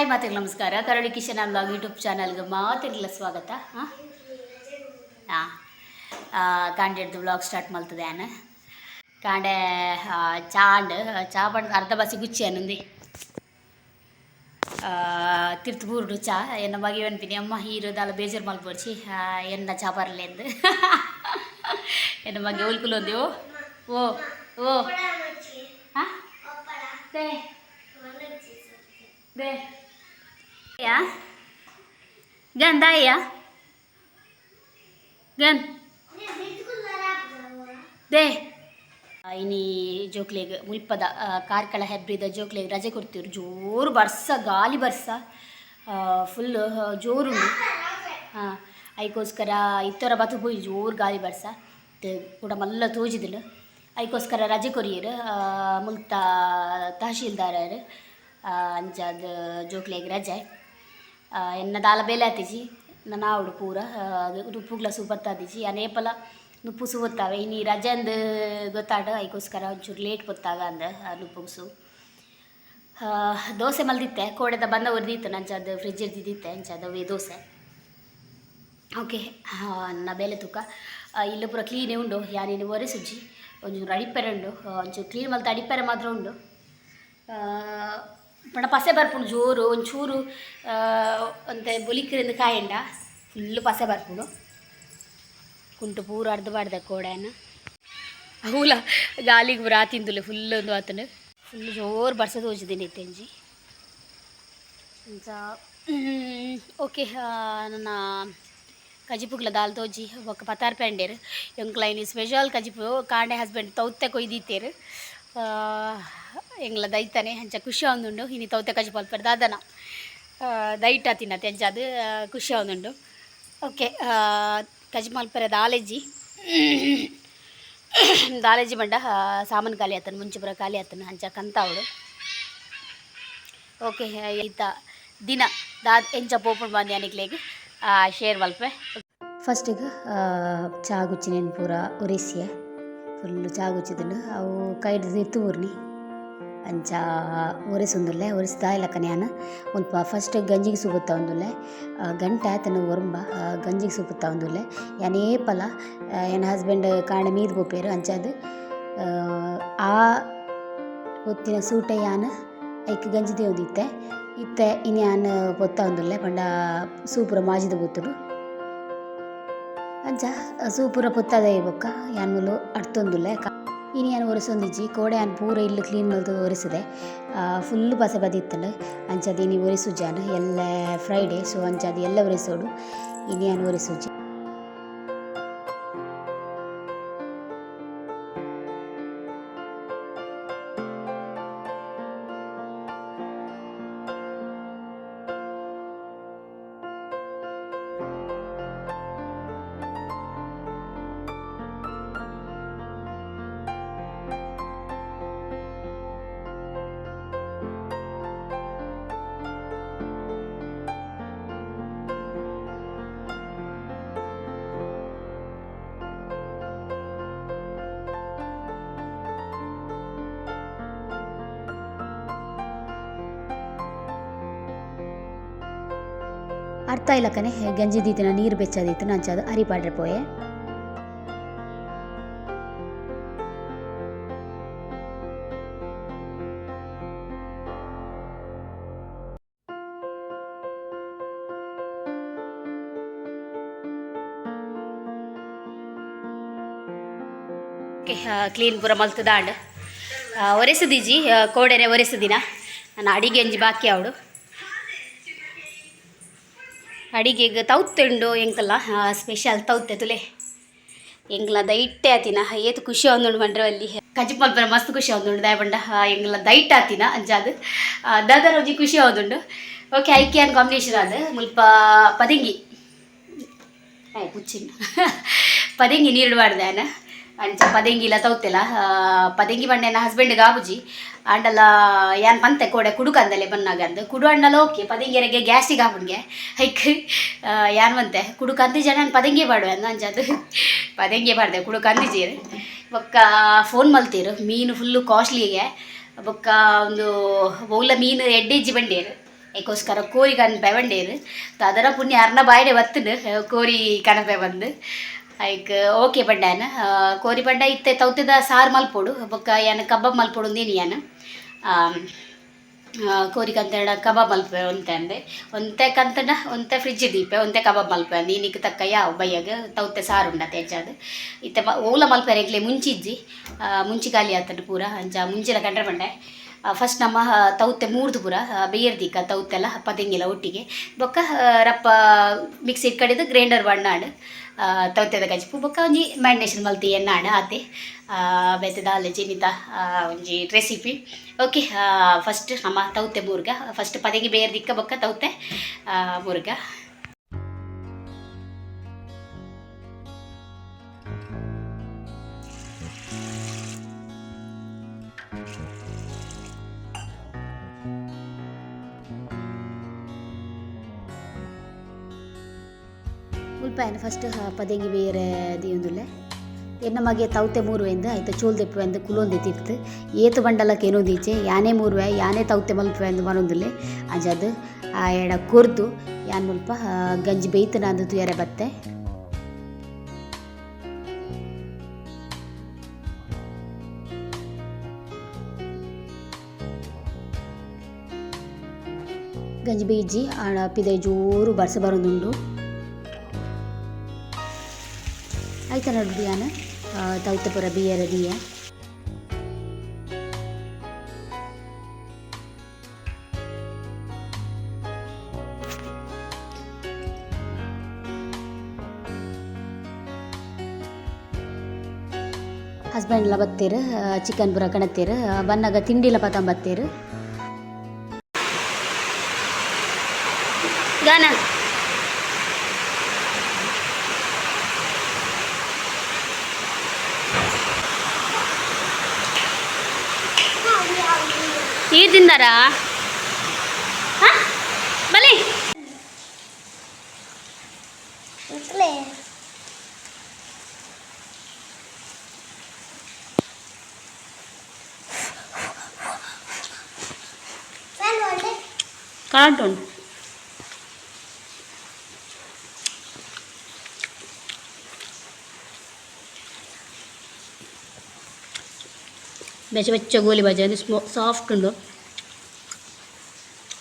Hi ಮಾತಿಗೆ ನಮಸ್ಕಾರ ಕರಡಿ Kishan blog YouTube ಚಾನಲ್ಗೆ ಮಾತಿಗೆಲ್ಲ ಸ್ವಾಗತ ಹಾಂ ಹಾಂ ಕಾಂಡೆಡ್ದು ಬ್ಲಾಗ್ ಸ್ಟಾರ್ಟ್ ಮಾಡ್ತದೆ ನಾನು ಕಾಂಡೆ ಆ, ಚಾ ಅಂಡ್ ಚಾ ಬಂದು ಅರ್ಧ ಬಸಿ ಗುಚ್ಚಿ ಅನ್ನಂದಿ ತಿರ್ತು ಬೂರ್ಡು ಚಾ ಎನ್ನ ಮಗಿ ಅನ್ಪಿನಿ ಅಮ್ಮ ಹೀರೋದಲ್ಲ ಬೇಜಾರು ಮಲ್ಪೊಡ್ಸಿ ಎನ್ನ ಚಾ ಬರಲಿ ಎಂದು ಎನ್ನ ಮಗಿ ಉಲ್ಕುಲೊಂದಿ ಓ ಓ ಓ ಹಾಂ ದೇ ದೇ ಯಾ ಗನ್ ದಾಯ್ಯಾ ಗನ್ ದೇ ಇನಿ ಜೋಕ್ಲೆಗ್ ಮುಲ್ಪದ ಕಾರ್ಕಳ ಹೆಬ್ರಿದ ಜೋಕ್ಲೆಗ್ ರಜೆ ಕೊಡ್ತೀವ್ರು. ಜೋರು ಬರ್ಸ, ಗಾಲಿ ಬರ್ಸ. ಫುಲ್ ಜೋರು ಹಾಂ ಐಕೋಸ್ಕರ ಇತ್ತರ ಬತ್ತು ಪೋಯಿ ಜೋರು ಗಾಲಿ ಬರ್ಸ. ಕೂಡ ಮಲ್ಲ ತೋಜಿದಿಲ್ಲ ಐಕೋಸ್ಕರ ರಜೆ ಕೊರಿಯರು ಮುಲ್ತ ತಹಶೀಲ್ದಾರರು. ಅಂಜಾದ ಜೋಕ್ಲೆಗ್ ರಜೆ. ಬೆಲೆ ಆತಿಜಿ ನನ್ನ ಆವಡು ಪೂರ ನುಪ್ಪುಗ್ಲ ಸುಬತ್ತಾದಿಜಿ ಆ ನೇಪಲ ನುಪ್ಪು ಸುಬತ್ತಾವೆ ಇನ್ನು ಈ ರಜೆ ಅಂದು ಗೊತ್ತಾಡ ಅದಕ್ಕೋಸ್ಕರ ಒಂಚೂರು ಲೇಟ್ ಗೊತ್ತಾಗ ಅಂದ ಆ, ದೋಸೆ ಮಲ್ದಿತ್ತೆ ಕೋಡೆದ ಬಂದ ಒರ್ದಿತ್ತು ನಂಚದು ಫ್ರಿಜ್ ಇರ್ದಿದ್ದಿತ್ತೆ ಅಂಚದ ವೇ ದೋಸೆ. ಓಕೆ ನನ್ನ ಬೆಲೆ ತೂಕ. ಇಲ್ಲ ಪೂರ ಕ್ಲೀನೇ ಉಂಡು ಯಾನೇನು ಒರೆ ಸುಜ್ಜಿ ಒಂಚೂರು ಅಡಿಪೆರೆ ಉಂಡು ಒಂಚೂರು ಕ್ಲೀನ್ ಮಲ್ತ ಅಡಿಪೆರೆ ಮಾತ್ರ ಉಂಡು. ಪಂಡ ಪಸೆ ಬರ್ಪುಂಡು ಜೋರು ಒಂಚೂರು ಅಂತ ಬೊಲಿಕ್ಕಿರಿಂದ ಕಾಯಂಡ ಫುಲ್ಲು ಪಸೆ ಬರ್ಪುಂಡು. ಕುಂಟು ಪೂರ ಅರ್ಧ ಬಾಡ್ದೆ ಕೋಡೆನ ಹೂಲ ಗಾಲಿಗೆ ಬರ ತಿಂದುಲೆ ಫುಲ್ ಒಂದು ಆತನು. ಫುಲ್ ಜೋರು ಬರ್ಸೋದು ಹೋಜಿದ್ದೀನಿ ತೆಂಜಿ ಇಂಚ ಓಕೆ ನನ್ನ ಕಜಿಪುಗ್ಲ ದಾಲ್ ತೋಜಿ ಒಕ್ಕ ಪತಾರ್ ಪೆಂಡೇರು ಎಂಕ್ಲೈನಿ ಸ್ಪೆಷಲ್ ಕಜಿಪು ಕಾಂಡೆ ಹಸ್ಬೆಂಡ್ ತೌತೆ ಕೊಯ್ದಿತ್ತೇರು. ಎಂಗ್ಲ ದೈತಾನೆ ಅಂಚ ಖುಷಿ ಆವೊಂದುಂಡು ಇನಿ ತೌತೆ ಕಜಿಪು ಅಲ್ಪರ್ ದಾದನ ದೈಟ ತಿನ್ನತ್ತೆ ಆ, ಖುಷಿ ಆವೊಂದುಂಡು ಓಕೆ ಕಜಿ ಮಲ್ಪರೆ ದಾಲೆಜ್ಜಿ ದಾಲೆಜ್ಜಿ ಬಂಡ ಸಾಮಾನು ಖಾಲಿ ಆತನ ಮುಂಚೆ ಬರೋ ಖಾಲಿ ಆತನ ಅಂಚ ಕಂತಾವಳು ಓಕೆ ಈತ ದಿನ ದಾದ್ ಎಂಚ ಪೋಪುಂಡು ಬಂದು ಅನಿಕ್ಲೆಗ್ ಶೇರ್ ಮಲ್ಪೆ ಫಸ್ಟಿಗೆ ಚಾ ಗುಚ್ಚಿನೇನು ಪೂರ ಒರೆಸಿಯ ಫುಲ್ಲು ಚಾ ಗುಚ್ಚಿದನು ಅವು ಕೈಡ್ದು ಎತ್ತು ಊರ್ನಿ ಅಂಚ ಒರೆಸೊಂದುಲ್ಲೆ ಇಲ್ಲ ಕನ್ಯಾನ. ಒಂದು ಪ ಫಸ್ಟ್ ಗಂಜಿಗೆ ಸುಗುತ್ತ ಒಂದುಲ್ಲೆ ಗಂಟೆ ಆತನ ಒರಂಬ ಗಂಜಿಗೆ ಸುಗುತ್ತ ಒಂದುಲ್ಲೆ ಯಾನೇ ಪಲ ಏನು ಹಸ್ಬೆಂಡ್ ಕಾಣ ಮೀದ್ ಗೋಪೇರು ಅಂಚಾದು, ಆ ಹೊತ್ತಿನ ಸೂಟ ಯಾನ ಐಕ್ ಗಂಜಿ ದೇವುದಿತ್ತೆ. ಇತ್ತೆ ಇನ್ನು ಯಾನ್ ಪೊತ್ತ ಒಂದುಲ್ಲೆ ಪಂಡ ಸೂಪುರ ಮಾಜಿದ ಬೊತ್ತುಡು. ಅಂಚ ಸೂಪುರ ಪೊತ್ತದ ಯಾನ್ ಮುಲು ಅಡ್ತೊಂದುಲ್ಲೆ. ಇನಿ ಯಾನ್ ಒರೆಸೊಂದಿಜ್ಜಿ ಕೋಡೆ ಅನ್ ಪೂರ ಇಲ್ಲಿ ಕ್ಲೀನ್ ಮಲ್ತದ ಒರೆಸಿದೆ ಫುಲ್ಲು ಪಸೆ ಬದಿತ್ತಲ್ಲ ಅಂಚದ ಇನಿ ಒರೆಸುಜಾನ ಎಲ್ಲ ಫ್ರೈಡೇ ಸೊ ಅಂಚದಿ ಎಲ್ಲ ಒರೆಸೋಡು ಇನಿ ನಾನು ಒರೆಸುಜಿ ಅರ್ಥ ಇಲ್ಲಕನೆ ಗಂಜಿ ದೀತಿನ, ನೀರು ಬೆಚ್ಚದಿತ್ತು ನಂಚಾದ್ ಅರಿ ಪಾಡ್ರೆ ಪೋಯೆ. ಕ್ಲೀನ್ ಪೂರ ಮಲ್ತದಾಂಡ್ ಒರೆಸದಿಜಿ ಕೋಡೆನೆ ಒರೆಸದಿನ ನಾನು ಅಡಿಗೆ ಅಂಜಿ ಬಾಕಿ ಅವಡು ಅಡಿಗೆಗೆ ತೌತ್ತುಂಡು ಎಂಕಲ್ಲ? ಸ್ಪೆಷಲ್ ತೌತೆ ತುಲೆ. ಎಂಗ್ಲ ದೈಟ್ಟೆ ಆತಿನ ಏತು ಖುಷಿ ಆವೊಂದುಂಡು ಮಂಡ್ರೆ ಅಲ್ಲಿ. ಕಜ್ಜಿ ಮಲ್ಪರ ಮಸ್ತ್ ಖುಷಿ ಆವೊಂದುಂಡು ದಾಯಬಂಡ ಎಂಗ್ಲ ದೈಟ್ ಆತಿನ ಅಂಜಾದ್. ದಾದ ರೋಜಿ ಖುಷಿ ಆವೊಂದುಂಡು ಓಕೆ ಐಕ್ಯಾನ್ ಕಾಂಬಿನೇಷನ್ ಅದು ಮುಲ್ಪ ಪದಂಗಿ. ಆಯ್ ಪುಚ್ಚಿನ. ಪದಂಗಿ ನೀರು ಮಾಡ್ದೆ ಆನ. ಅಂಚ ಪದಂಗಿಲ ತೌತೆಲ ಪದಂಗಿ ಬಂಡೆನ ಹಸ್ಬೆಂಡ್ಗೆ ಗಾಬುಜಿ ಅಂಡಲ ಯಾನ್ ಪಂತೆ ಕೋಡೆ ಕುಡುಕಂದಲೆ ಬನ್ನಾಗ ಅಂದು, ಕುಡು ಅಂಡಲ ಓಕೆ ಪದಂಗಿಯರಿಗೆ ಗ್ಯಾಸ್ಟಿಗೆ ಆಪುಣ್ಗೆ ಹೈಕ್ ಯಾನ್ ಮಂತೆ, ಕುಡುಕ ಜನ ಪದಂಗಿ ಬಾಡುವೆ ಅಂದ ಅಂಜದು ಪದಂಗಿ ಬಾಡ್ದೆ ಕುಡುಕ ಅಂದಿಜೀರು ಬೊಕ್ಕ ಫೋನ್ ಮಲ್ತೀರು, ಮೀನು ಫುಲ್ಲು ಕಾಸ್ಟ್ಲಿಗೆ ಬೊಕ್ಕ ಒಂದು ಬೌಲ ಮೀನು ಎಡ್ಡೆಜ್ಜಿ ಬಂಡೇರು ಏಕೋಸ್ಕರ ಕೋರಿ ಕಣಪೆ ಬಂಡೇರು ಅದರ ಪುಣ್ಯ ಅರ್ನ ಬಾಯ್ಡೆ ಬತ್ತನು ಕೋರಿ ಕಣಪೆ ಬಂದು ಐಕ್ ಓಕೆ ಪಂಡಾನ ಕೋರಿ ಪಂಡ ಇತ್ತೆ ತೌತಿದ ಸಾರ್ ಮಲ್ಪೊಡು, ಬೊಕ್ಕ ಯಾನ ಕಬಾಬ್ ಮಲ್ಪೊಡು ಯಾನ. ಕೋರಿ ಕಂತಡ ಕಬಾಬ್ ಮಲ್ಪೆ ಒಂತೆ ಅಂದೆ. ಒಂತೆ ಕಂತಡ, ಒಂತೆ ಫ್ರಿಜ್ ದೀಪೆ, ಒಂತೆ ಕಬಾಬ್ ಮಲ್ಪ ಅಂದೆ. ತಕ್ಕ ಯಾವ ಬೈಯಾಗ ತೌತೆ ಸಾರು ಉಂಡ ತೆಜ್ಜಾದು ಇತ್ತೆ ಓಲ ಮಲ್ಪೆ ರೆಗ್ಲೆ ಮುಂಚಿಜ್ಜಿ ಮುಂಚಿ ಖಾಲಿ ಆತನ ಪೂರ. ಅಂಚ ಮುಂಚಿನ ಕಂಡ್ರೆ ಬಂಡೆ ಫಸ್ಟ್ ನಮ್ಮ ತೌತೆ ಮೂರ್ದು ಪೂರ ಬೇಯರ್ದಿಕ್ಕ ತೌತೆಲ್ಲ ಪದಂಗಿಲ್ಲ ಒಟ್ಟಿಗೆ. ಬೊಕ್ಕ ರಪ್ಪ ಮಿಕ್ಸಿ ಕಡಿದು ಗ್ರೈಂಡರ್ ಬಣ್ಣಾಡು ತೌತೆದ ಕಜಿಪು ಬೊಕ್ಕ ಒಂಜಿ ಮ್ಯಾರಿನೇಷನ್ ಮಲ್ತಿ ಎಣ್ಣಾಡು, ಆತೆ. ಬೆತ್ತದ ಅಲ್ಲ ಜಿನಿತ ಒಂಜಿ ರೆಸಿಪಿ ಓಕೆ ಫಸ್ಟ್ ನಮ್ಮ ತೌತೆ ಮೂರ್ಗ ಫಸ್ಟ್ ಪದಗಿ ಬೇಯರ್ದಿಕ್ಕ ಬೊಕ್ಕ ತೌತೆ ಮೂರ್ಗ. ಉಲ್ಪಾಯನ ಫಸ್ಟ್ ಪದಗಿ ಬೇರೆ ದೇವಂದುಲ್ಲೆ ಎನ್ನ ಮಗೆ ತೌತೆ ಮೂರುವೆಂದು ಐತ ಚೋಲ್ ಎಂದು ಕುಲೊಂದು ತಿರ್ತು ಏತು ಬಂಡಲಕ್ಕೆ ಏನೊಂದೀಚೆ ಯಾನೇ ಮೂರುವೆ, ಯಾನೇ ತೌತೆ ಮಲ್ಪೆ ಎಂದು ಮನೊಂದುಲ್ಲೆ ಅಂಜದು, ಆ, ಎಡ ಕೊರ್ತು ಯಾನ್ ಮುಲ್ಪ ಗಂಜಿ ಬೇಯ್ತು, ನಂದು ತುಯರೆ ಬತ್ತೆ. ಗಂಜಿ ಬೇಯ್ಜಿ ಪಿದೈ ಜೋರು ಬರ್ಸ ಬರೋದುಂಡು. ಆಯ್ತಾ ನೋಡ್ರಿ ಯಾನ ತೌತೆ ಪುರ ಬಿಯರ ದಿಯ ಹಸ್ಬೆಂಡ್ ಎಲ್ಲ ಬತ್ತೇರು ಚಿಕನ್ ಪುರ ಕಣತ್ತೇರು ಬನ್ನಾಗ ತಿಂಡಿಲ ಪತಂ ಬತ್ತೇರು ಗಾನ ನೀರು ತಿಂದಾರಾ ಹಾಂ ಬಲಿ ಕರೆಂಟ್ ಉಂಟು ಬೆಚ್ಚ ಬೆಚ್ಚ ಗೋಲಿ ಬಜ್ಜಿ ಅದು ಸ್ಮೋ ಸಾಫ್ಟ್ ಉಂಡು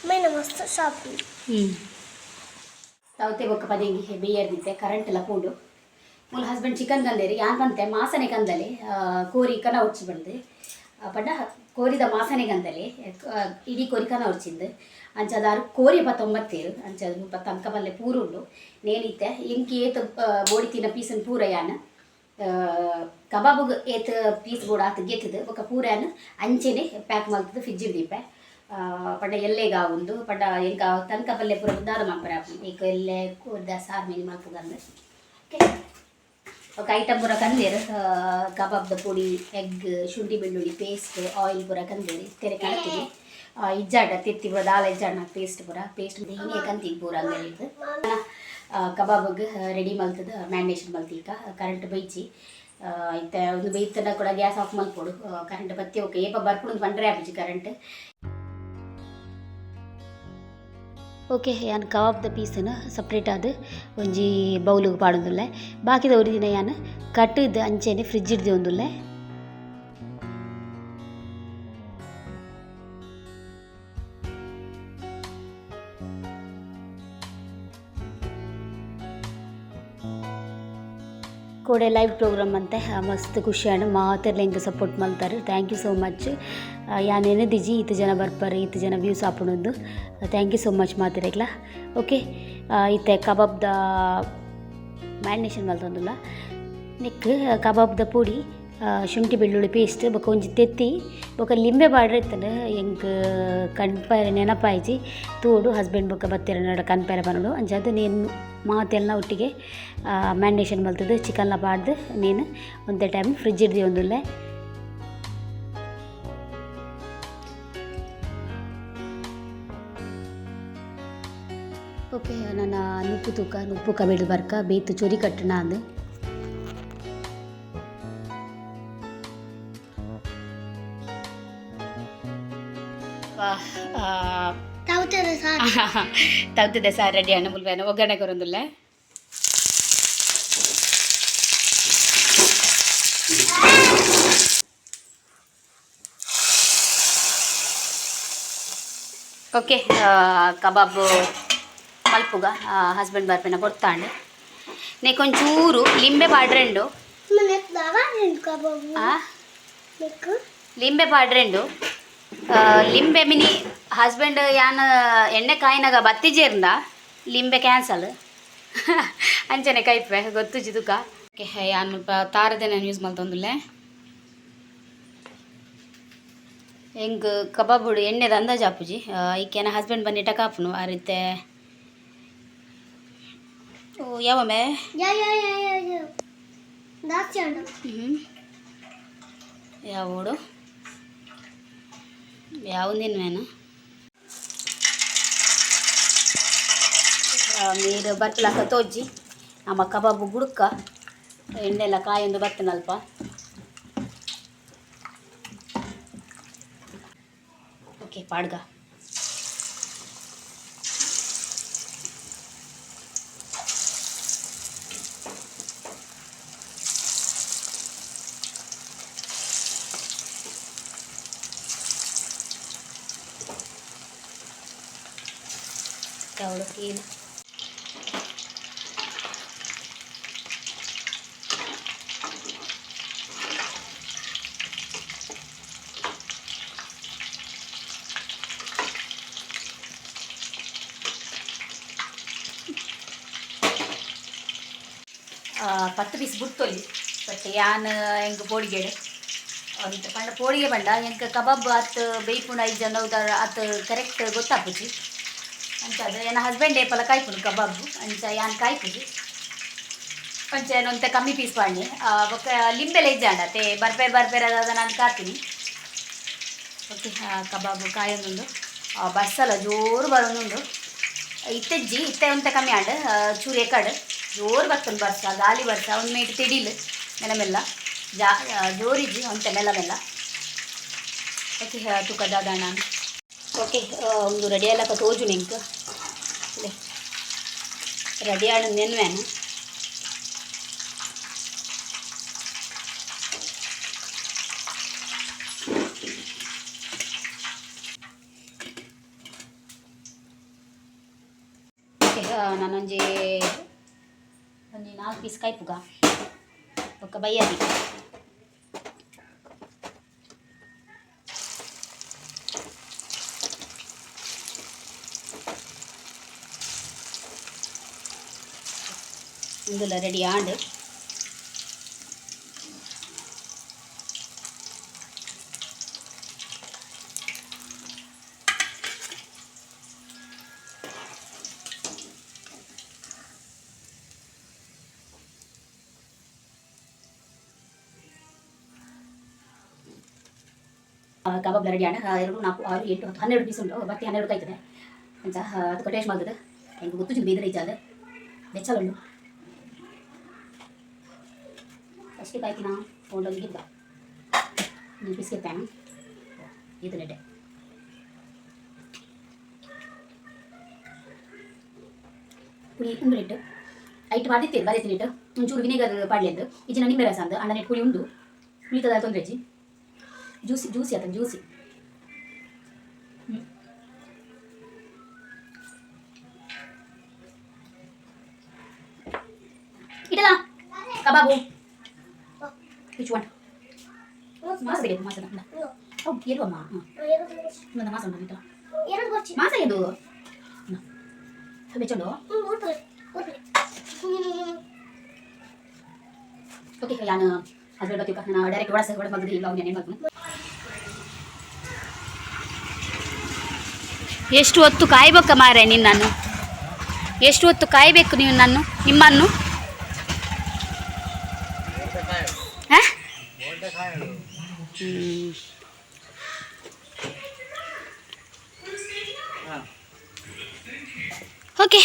ಮೇಲೆ ಮಸ್ತ್ ಸಾಫ್ಟ್ ಹ್ಞೂ ತವತೆ ಬೊಕ್ಕ ಪದಿಂಗಿ ಬೇಯರ್ದಿತ್ತೆ ಕರೆಂಟ್ ಎಲ್ಲ ಪೂಡು ಮುಲ್ ಹಸ್ಬೆಂಡ್ ಚಿಕನ್ ತಂದೇರಿ ಯಾನ್ ಬಂತೆ ಮಾಸನೆ ಕಂದಲೆ ಕೋರಿ ಕನ ಉಚ್ಚಿ ಬಂದೆ ಪಂಡ ಕೋರಿದ ಮಾಸನೆ ಕಂದಲೆ ಇಡೀ ಕೋರಿ ಕನ ಉಚ್ಚಿಂದು ಅಂಚದಾರು ಕೋರಿ ಪತ್ತೊಂಬತ್ತೇರು ಅಂಚದ ಮುಲ್ಪ ತನಕ ಬಲ್ಲೆ ಪೂರ ಉಂಡು ನೇನಿತ್ತೆ ಎಂಕಿ ಏತ ಬೋಡಿ ತಿನ್ನ ಪೀಸನ್ ಪೂರ ಯಾನ ಕಬಾಬ್ ಏತ್ ಪೀಸ್ ಬೋಡ ಆತ ಗೆತ್ತದು ಬೊಕ್ಕ ಪೂರ ಅಂಚೆನೆ ಪ್ಯಾಕ್ ಮಲ್ತದು ಫ್ರಿಜ್ ದೀಪೆ. ಪಂಡ ಎಲ್ಲೆಗ ಒಂದು ಪಂಡ ಎಂಕ ತನಕ ಪಲ್ಲೆ ಪೂರ ಉದ್ದಾರ ಮಲ್ಪರ ಈಗ ಎಲ್ಲೆ, ಕೂರ್ದ, ಸಾರ್ ಮೀನು ಮಲ್ಪುಗಂದು ಓಕೆ. ఒక ಐಟಮ್ ಪೂರ ಕಂದೇರು ಕಬಾಬ್ದ ಪುಡಿ ಎಗ್ ಶುಂಠಿ ಬೆಳ್ಳುಳ್ಳಿ ಪೇಸ್ಟ್ ಆಯಿಲ್ ಪೂರ ಕಂದೇರಿ. ತೆರೆ ಕಳ್ತೀವಿ ಇಜ್ಜಾಡ, ತಿತ್ತಿ ಪೂರ, ದಾಲ ಇಜ್ಜಾಡ ಪೇಸ್ಟ್ ಪೂರ. ಪೇಸ್ಟ್ ಹಿಂಗೆ ಕಂತೀವಿ ಪೂರ ಕಬಾಬ್ಗೆ ರೆಡಿ ಮಲ್ತದ ಮ್ಯಾರಿನೇಷನ್ ಮಲ್ತೀಗ ಕರೆಂಟ್ ಬೈಚಿ. ಇತ್ತ ಒಂದು ಬೈತನ ಕೂಡ ಗ್ಯಾಸ್ ಆಫ್ ಮಲ್ಪೊಡು ಕರೆಂಟ್ ಬತ್ತಿ ಓಕೆ ಏಪ ಬರ್ಪುಡು ಬಂಡ್ರೆ ಆಪಿಜಿ ಕರೆಂಟ್ ಓಕೆ ಯಾನ್ ಕಬಾಬ್ದ ಪೀಸನ್ನು ಸಪ್ರೇಟ್ ಆದ ಒಂಜಿ ಬೌಲಿಗೆ ಪಾಡೊಂದುಲ್ಲೆ ಬಾಕಿದ ಒಂದು ದಿನ ಯಾನ್ ಕಟ್ಟದ ಅಂಚೆನೆ ಫ್ರಿಜ್ ಇಡ್ದೆ ಒಂದುಲ್ಲೆ ಕೋಡೆ ಲೈವ್ ಪ್ರೋಗ್ರಾಮ್ ಅಂತೆ. ಮಸ್ತ್ ಖುಷಿಯಾಣ ಮಾತೆರ್ಲ ಹಿಂಗೆ ಸಪೋರ್ಟ್ ಮಾಡ್ತಾರೆ. ಥ್ಯಾಂಕ್ ಯು ಸೋ ಮಚ್ ಯಾನೇನು ದಿಜಿ ಇತ್ತು ಜನ ಬರ್ಪಾರೆ ಇತ್ತು ಜನ ವ್ಯೂಸ್ ಹಾಪಣದ್ದು ಥ್ಯಾಂಕ್ ಯು ಸೋ ಮಚ್ ಮಾತಿರಕ್ಲ ಓಕೆ ಇತ್ತೆ ಕಬಾಬ್ದ ಮ್ಯಾರಿನೇಷನ್ ಮಲ್ತೊಂದುಲ್ಲ ನೆಕ್ ಕಬಾಬ್ದ ಪುಡಿ. ಶುಂಠಿ ಬೆಳ್ಳುಳ್ಳಿ ಪೇಸ್ಟ್ ಬೊಕ ಒಂಜಿ ತೆತ್ತಿ ಬೊಕ ಲಿಂಬೆ ಬಾಡ್ರೆ ಇತ್ತಂಡ ಎಂಕ್ ಕಣ್ಪಾರೆ ನೆನಪಾಯ್ಜಿ, ತೋಡು ಹಸ್ಬೆಂಡ್ ಬೊಕ ಬತ್ತಿರ ನಡ ಕಣ್ಪಾರೆ ಬನ್ನೋಡು ಅದು ನೀನು ಮಾತೆಲ್ಲ ಒಟ್ಟಿಗೆ ಮ್ಯಾಂಡೇಷನ್ ಬಲ್ತದ್ದು ಚಿಕನ್ನ ಬಾಡ್ದು ನೀನು ಒಂದೇ ಟೈಮ್ ಫ್ರಿಜ್ ಇಡ್ದಿ ಒಂದುಲ್ಲೆ. ಓಕೆ, ನನ್ನ ನುಪ್ಪು ತೂಕ, ನುಪ್ಪು ಕಬಿಡು ಬರ್ಕ ಬೇತು ಚೊರಿ ಕಟ್ಟಣ ಅಂದು ತಾವು ತೌತದ ಸಾರ್ ತಗ್ದಿದೆ ಸಾರ್ ರೆಡಿ ಅಣ್ಣ ಮುಲ್ವೇನ ಒಗ್ಗರಣೆ ಕೊರೊಂದುಲ್ಲ ಓಕೆ ಕಬಾಬ್ ಮಲ್ಪುಗ ಹಸ್ಬೆಂಡ್ ಬರ್ಪೇನ ಕೊಡ್ತಾಂಡು ನೀಕೊಂಚೂರು ಲಿಂಬೆ ಪಾಡ್ರೆಂಡು ಮನೆ ದವಾ ನಿಂತ್ಕೋ ಬಾಬು ಆ ಬೇಕು ಲಿಂಬೆ ಮಿನಿ ಹಸ್ಬೆಂಡ್ ಯಾನ ಎಣ್ಣೆ ಕಾಯಿನಾಗ ಬತ್ತಿಜೇರ್ನ ಲಿಂಬೆ ಕ್ಯಾನ್ಸಲ್ ಅಂಚನೆ ಕೈಪೆ ಗೊತ್ತು ಜಿದುಕ? ಓಕೆ ಯಾನು ತಾರದೆ ನಾನು ಯೂಸ್ ಮಾಡ್ತಂದುಲ್ಲೆ ಹೆಂಗೆ ಕಬಾಬ್ ಹುಡು ಎಣ್ಣೆದ ಅಂದಾಜು ಆಪುಜಿ? ಈಕೆನ ಹಸ್ಬೆಂಡ್ ಬನ್ನಿ ಕಾಪುನು ಆ ರೀತಿ. ಓ ಯಾವಮ್ಮೆ? ಯಾವೋಡು ಯಾವಂದಿನ ನೀರು ಬರ್ತಲಾಕ ತೋಜಿ ನಮ್ಮ ಕಬಾಬು ಗುಡುಕ ಎಣ್ಣೆಲ್ಲ ಕಾಯೊಂದು ಬರ್ತೀನಲ್ಪ ಓಕೆ ಪಾಡ್ಗ. ಆ, ಪತ್ತು ಪೀಸ್ ಬುಡ್ತೊಲ್ಲಿ ಬಟ್ ಯಾನ್ ಹೆಂಗೆ ಪೋಡಿಗೆಡು. ಅಂತ ಪಂಡ ಪೋಡಿಗೆ ಬಂಡ ಹೆಂಗೆ ಕಬಾಬ್ ಅತ್ ಬೇಯ್ಪುಂಡ ಐದು ಜನ ಅತ್ ಕರೆಕ್ಟ್ ಗೊತ್ತಾಪುಜಿ ಅಂಚ ಅದು ಏನ ಹಸ್ಬೆಂಡ್ ಏಪಲ ಕಾಯ್ಪುಡು ಕಬಾಬು ಅಂಚ ಯಾನ್ ಕಾಯ್ಪುಜಿ ಅಂಚ ಏನೊಂತೆ ಕಮ್ಮಿ ಪೀಸ್ ವಾಣಿ ಬೊಕ್ಕ ಲಿಂಬೆಲ ಇಜ್ಜಾಂಡ ತೇ ಬರ್ಪೇರ್ ಬರ್ಪೇರ್ ಅದಾದ ನಾನು ಕಾತೀನಿ. ಓಕೆ ಕಬಾಬು ಕಾಯೊಂದು ಬಸ್ಸಲ್ಲ ಜೋರು ಬರೋದುಂಡು ಇತ್ತೆಜ್ಜಿ ಇತ್ತೆ ಒಂತ ಕಮ್ಮಿ ಆಂಡ್ ಚೂರು ಎಕಡ್ ಜೋರು ಬರ್ತುಂಡು ಬರ್ಸ ಗಾಲಿ ಬರ್ಸ ಒಂದು ಮೇಟ್ ತಿಡಿಲ್ ಮೆಲ್ಲ ಜಾ ಜೋರಿಜ್ಜಿ, ಒಂತೆ ಮೆಲ್ಲ ಮೆಲ್ಲ ಓಕೆ ತೂಕ ದಾದ ನಾನು ಓಕೆ ಒಂದು ರೆಡಿ ಆಲಕ ತೋಜು ನಿಂಕ್ ರೆಡಿ ಆಡ ನೆನ್ವೇನು ಓಕೆ ನಾನೊಂಜಿ ಒಂಜಿ ನಾಲ್ಕು ಪೀಸ್ ಕಾಯ್ಪುಗ. ಒಕ್ಕ ಬಯ್ಯಾದಿ. ఇందులో ready and kebab ready and ಎರಡು ನಾಲ್ಕು ಆರು ಎಂಟು ಹತ್ತು ಹನ್ನೆರಡು ಪೀಸ್ ಉಂಟು ಬಟ್ಟಿ ಹನ್ನೆರಡು ಕಾಯ್ತದೆ ಅಂತ ಅದಕ್ಕೆ ಟೇಸ್ಟ್ ಮಾಡ್ತದೆ ಹೆಂಗೆ ಗೊತ್ತು ಬೀದರ್ ಇಜ್ಜಾದೆ ಬೆಚ್ಚಲುಂಡು ಫಸ್ಟ್ ಕಾಯ್ತಿನ ಫೋನ್ಡಲ್ಲಿ ಗಿದ್ದ ನೀವು ಬಿಸ್ಕೆತ್ತಾನ ಇದು ನೆಟ್ಟೆ ಪುಳಿ ಉಂಡು ನೆಟ್ಟು ಐಟ್ ಮಾಡಿರ್ತೇವೆ ಬರೀತಿ ನೆಟ್ಟು ಒಂಚೂರು ವಿನೆಗರ್ ಪಾಡ್ಲಿ ಅಂತ ಈಚಿನ ನಿಂಬೆ ರಸ ಅಂತ ಅಣ್ಣ ನೆಟ್ಟು ಪುಳಿ ಉಂಡು ಪುಳಿತದ ತೊಂದರೆ ಅಜ್ಜಿ ಜ್ಯೂಸಿ ಜ್ಯೂಸಿ ಆತ ಜ್ಯೂಸಿ ವಿಚ್ ಒನ್ ಮಾಸ ತೆಗೆದು ಮಾಸ ಹೌದು ಇರುವಮ್ಮ ಹಾಂ ಇನ್ನೊಂದು ಮಾಸ ಉಂಟು ಇಟ್ಟು ಎರಡು ಬರ್ಚಿ ಮಾಸ ಇದು ಬೆಚ್ಚಂಡು ಓಕೆ ನಾನು ಅದ್ರ ಬಗ್ಗೆ ನಾನು ಡೈರೆಕ್ಟ್ ಒಳಸ ಒಳಗೆ ಬಂದಿದ್ದು ಇಲ್ಲ ಅವ್ನು ಏನು ಮಾಡ್ತೀನಿ ಎಷ್ಟು ಹೊತ್ತು ಕಾಯ್ಬೇಕ ಮಾರೆ ನಿನ್ನನ್ನು ಎಷ್ಟು ಹೊತ್ತು ಕಾಯಬೇಕು ನೀವು ನಾನು ನಿಮ್ಮನ್ನು ಓಕೆ.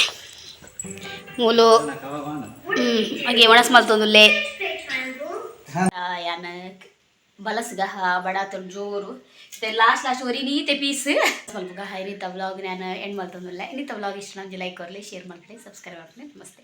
ಮೂಲು. ಹಾಗೆ ಒಣಸ್ ಮಲ್ತೊಂದುಲ್ಲೆ ಯಾನ ಬಲಸ್ಗ ಬಡಾತಲ್ ಜೋರು. ಲಾಸ್ಟ್ ಲಾಸ್ಟ್ ಒರಿ ನೀತೆ ಪೀಸ್. ಸ್ವಲ್ಪ ಇನ್ನಿತ ವ್ಲಾಗ್ ನಾನು ಎಂಡ್ ಮಾಡ್ತಂದಿಲ್ಲ ಇನ್ನಿತ ವ್ಲಾಗ್ ಇಷ್ಟ ನಮ್ಗೆ ಲೈಕ್ ಕೊರಲಿ ಶೇರ್ ಮಾಡ್ಕೊಳ್ಳಿ ಸಬ್ಸ್ಕ್ರೈಬ್ ಮಾಡ್ಕೊಳ್ಳಿ ನಮಸ್ತೆ.